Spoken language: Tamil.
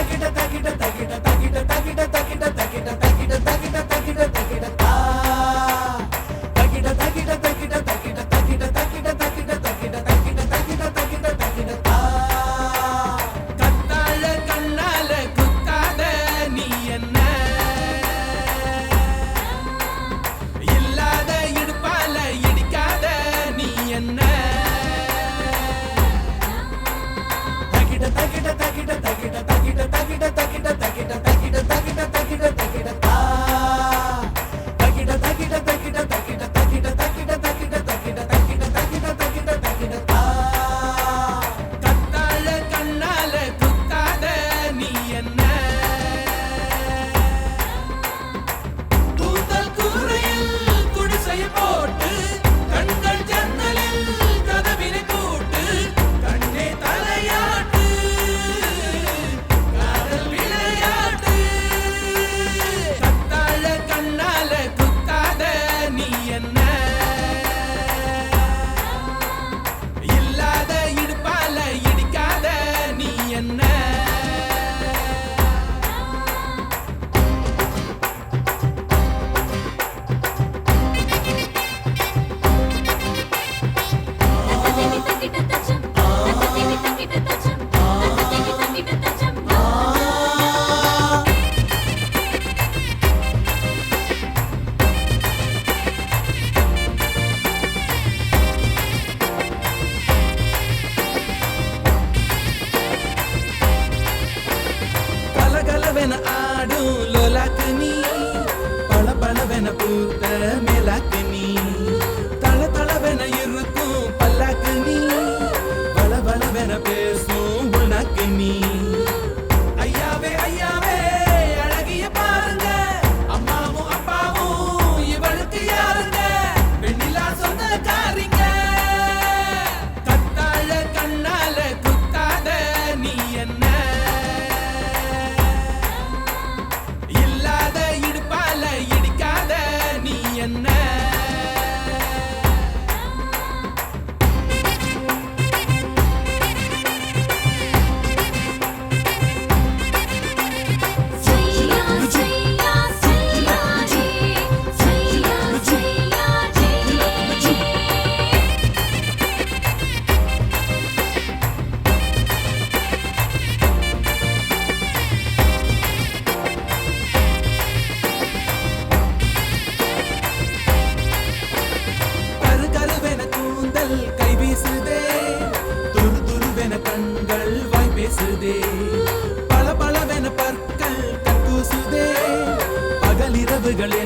தக்கிட்ட தக்கிட்ட தக்கிட்ட தக்கிட்ட தக்கிட்ட தக்கிட்ட தக்கிட்ட මෙලක්වෙමී பேசுதே. பல பலவென பற்கள் கக்கூசுதே பகலிரவுகளே